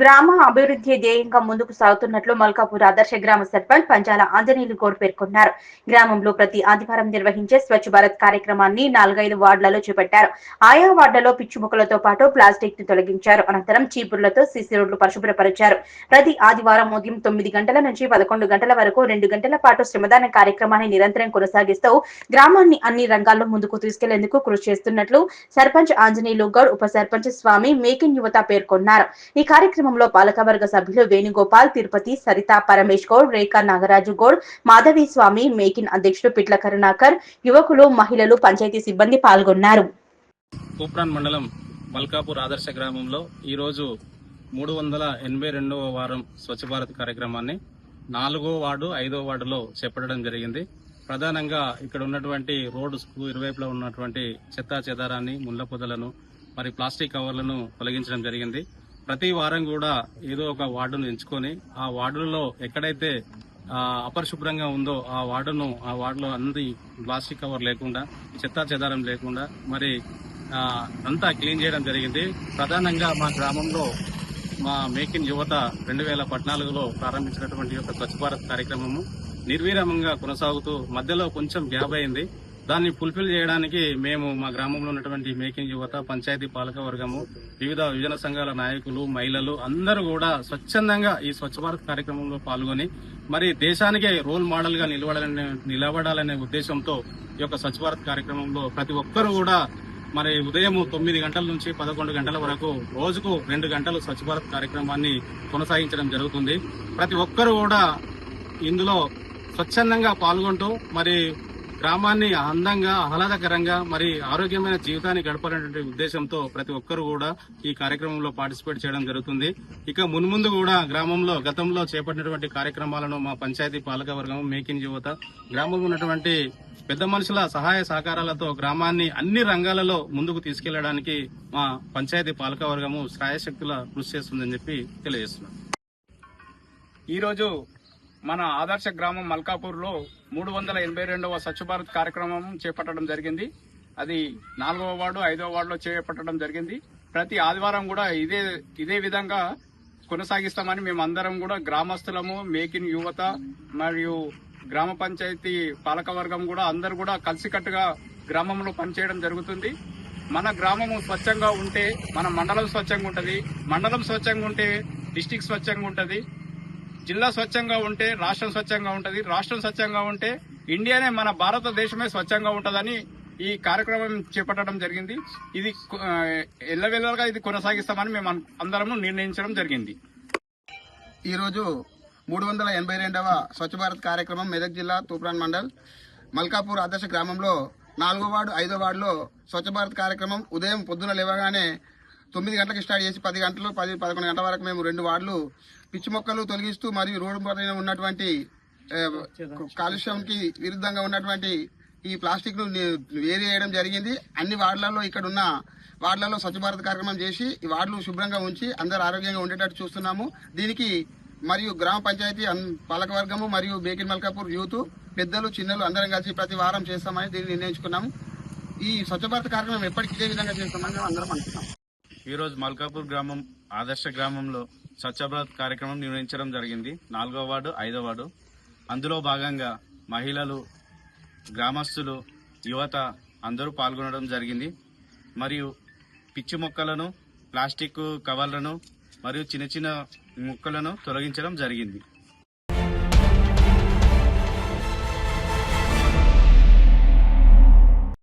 గ్రామ అభివృద్ధి ధ్యేయంగా ముందుకు సాగుతున్నట్లు మల్కాపూర్ ఆదర్శ గ్రామ సర్పంచ్ పంచాల ఆంజనేయులు గౌడ్ పేర్కొన్నారు. గ్రామంలో ప్రతి ఆదివారం నిర్వహించే స్వచ్ఛ భారత్ కార్యక్రమాన్ని నాలుగైదు వార్డులలో చేపట్టారు. ఆయా వార్డులలో పిచ్చి మొక్కలతో పాటు ప్లాస్టిక్ని తొలగించారు. అనంతరం చీపుర్లతో సీసీ రోడ్లు పరిశుభ్రపరిచారు. ప్రతి ఆదివారం ఉదయం తొమ్మిది గంటల నుంచి పదకొండు గంటల వరకు రెండు గంటల పాటు శ్రమదాన కార్యక్రమాన్ని నిరంతరం కొనసాగిస్తూ గ్రామాన్ని అన్ని రంగాల్లో ముందుకు తీసుకెళ్ళేందుకు కృషి చేస్తున్నట్లు సర్పంచ్ ఆంజనేయులు గౌడ్ ఉప సర్పంచ్ స్వామి మేకిన్ యువత పేర్కొన్నారు. ఈ కార్యక్రమం కార్యక్రమంలో పాలకవర్గ సభ్యులు వేణుగోపాల్ తిరుపతి సరిత పరమేష్ గౌడ్ రేఖా నాగరాజు గౌడ్ మాధవి స్వామి మేకిన్ అధ్యక్షుడు పిట్ల కరుణాకర్ యువకులు మహిళలు పంచాయతీ సిబ్బంది పాల్గొన్నారు. మండలం మల్కాపూర్ ఆదర్శ గ్రామంలో ఈరోజు మూడు వందల ఎనభై రెండవ వారం స్వచ్ఛ భారత్ కార్యక్రమాన్ని నాలుగో వార్డు ఐదో వార్డులో చేపట్టడం జరిగింది. ప్రధానంగా ఇక్కడ ఉన్నటువంటి రోడ్డుకు ఇరువైపులా ఉన్నటువంటి చెత్తా చెదారాన్ని ముళ్ళ పొదలను మరి ప్లాస్టిక్ కవర్లను తొలగించడం జరిగింది. ప్రతి వారం కూడా ఏదో ఒక వార్డును ఎంచుకొని ఆ వార్డులలో ఎక్కడైతే అపరిశుభ్రంగా ఉందో ఆ వార్డును ఆ వార్డులో అన్ని ప్లాస్టిక్ కవర్ లేకుండా చెత్తా చెదారం లేకుండా మరి అంతా క్లీన్ చేయడం జరిగింది. ప్రధానంగా మా గ్రామంలో మా మేక్ ఇన్ యువత రెండు వేల పద్నాలుగులో ప్రారంభించినటువంటి యొక్క స్వచ్ఛ భారత్ కార్యక్రమము నిర్విరామంగా కొనసాగుతూ మధ్యలో కొంచెం గ్యాప్ అయింది. దాన్ని ఫుల్ఫిల్ చేయడానికి మేము మా గ్రామంలో ఉన్నటువంటి మేకింగ్ యువత పంచాయతీ పాలక వర్గము వివిధ విభజన సంఘాల నాయకులు మహిళలు అందరూ కూడా స్వచ్ఛందంగా ఈ స్వచ్ఛ భారత్ కార్యక్రమంలో పాల్గొని మరి దేశానికే రోల్ మోడల్గా నిలబడాలనే నిలబడాలనే ఉద్దేశంతో ఈ యొక్క స్వచ్ఛ భారత్ కార్యక్రమంలో ప్రతి ఒక్కరూ కూడా మరి ఉదయం తొమ్మిది గంటల నుంచి పదకొండు గంటల వరకు రోజుకు రెండు గంటలు స్వచ్ఛ భారత్ కార్యక్రమాన్ని కొనసాగించడం జరుగుతుంది. ప్రతి ఒక్కరూ కూడా ఇందులో స్వచ్ఛందంగా పాల్గొంటూ మరి గ్రామాన్ని అందంగా ఆహ్లాదకరంగా మరి ఆరోగ్యమైన జీవితాన్ని గడపాలనేటువంటి ఉద్దేశంతో ప్రతి ఒక్కరు కూడా ఈ కార్యక్రమంలో పార్టిసిపేట్ చేయడం జరుగుతుంది. ఇక మున్ముందు కూడా గ్రామంలో గతంలో చేపట్టినటువంటి కార్యక్రమాలను మా పంచాయతీ పాలకవర్గం మేకిన్ యువత గ్రామంలో ఉన్నటువంటి పెద్ద మనుషుల సహాయ సహకారాలతో గ్రామాన్ని అన్ని రంగాలలో ముందుకు తీసుకెళ్ళడానికి మా పంచాయతీ పాలక వర్గము శ్రాయశక్తుల కృషి చేస్తుందని చెప్పి తెలియజేస్తున్నాం. ఈరోజు మన ఆదర్శ గ్రామం మల్కాపూర్లో మూడు వందల ఎనభై రెండవ స్వచ్ఛ భారత్ కార్యక్రమం చేపట్టడం జరిగింది. అది నాలుగవ వార్డు ఐదవ వార్డులో చేపట్టడం జరిగింది. ప్రతి ఆదివారం కూడా ఇదే ఇదే విధంగా కొనసాగిస్తామని మేము అందరం కూడా గ్రామస్తులము మేకిన్ యువత మరియు గ్రామ పంచాయతీ పాలకవర్గం కూడా అందరు కూడా కలిసికట్టుగా గ్రామంలో పనిచేయడం జరుగుతుంది. మన గ్రామము స్వచ్ఛంగా ఉంటే మన మండలం స్వచ్ఛంగా ఉంటుంది మండలం స్వచ్ఛంగా ఉంటే డిస్టిక్ స్వచ్ఛంగా ఉంటుంది. జిల్లా స్వచ్ఛంగా ఉంటే రాష్ట్రం స్వచ్ఛంగా ఉంటుంది రాష్ట్రం స్వచ్ఛంగా ఉంటే ఇండియానే మన భారతదేశమే స్వచ్ఛంగా ఉంటుందని ఈ కార్యక్రమం చేపట్టడం జరిగింది. ఇది ఎల్లవెల్లగా ఇది కొనసాగిస్తామని మేము అందరము నిర్ణయించడం జరిగింది. ఈరోజు మూడు వందల ఎనభై రెండవ స్వచ్ఛ భారత్ కార్యక్రమం మెదక్ జిల్లా తూప్రాన్ మండల్ మల్కాపూర్ ఆదర్శ గ్రామంలో నాలుగో వార్డు ఐదో వార్డులో స్వచ్ఛ భారత్ కార్యక్రమం ఉదయం పొద్దున లేవగానే తొమ్మిది గంటలకు స్టార్ట్ చేసి పది గంటలు పది పదకొండు గంటల వరకు మేము రెండు వార్డులు పిచ్చి మొక్కలు తొలగిస్తూ మరియు రోడ్డు పైన ఉన్నటువంటి కాలుష్యంకి విరుద్ధంగా ఉన్నటువంటి ఈ ప్లాస్టిక్ను వేరు చేయడం జరిగింది. అన్ని వార్డులలో ఇక్కడ ఉన్న వార్డులలో స్వచ్ఛభారత్ కార్యక్రమం చేసి ఈ వార్డులు శుభ్రంగా ఉంచి అందరు ఆరోగ్యంగా ఉండేటట్టు చూస్తున్నాము. దీనికి మరియు గ్రామ పంచాయతీ పాలకవర్గము మరియు బేకిన్ మల్కాపూర్ యూత్ పెద్దలు చిన్నలు అందరం కలిసి ప్రతి వారం చేస్తామని దీన్ని నిర్ణయించుకున్నాము. ఈ స్వచ్ఛ భారత్ కార్యక్రమం ఎప్పటికీ ఇదే విధంగా చేస్తామని మేము అందరం అనుకున్నాం ఈరోజు మల్కాపూర్ గ్రామం ఆదర్శ గ్రామంలో స్వచ్ఛ భారత్ కార్యక్రమం నిర్వహించడం జరిగింది. నాలుగో వార్డు ఐదో వార్డు. అందులో భాగంగా మహిళలు గ్రామస్తులు యువత అందరూ పాల్గొనడం జరిగింది. మరియు పిచ్చి మొక్కలను ప్లాస్టిక్ కవర్లను మరియు చిన్న చిన్న ముక్కలను తొలగించడం జరిగింది.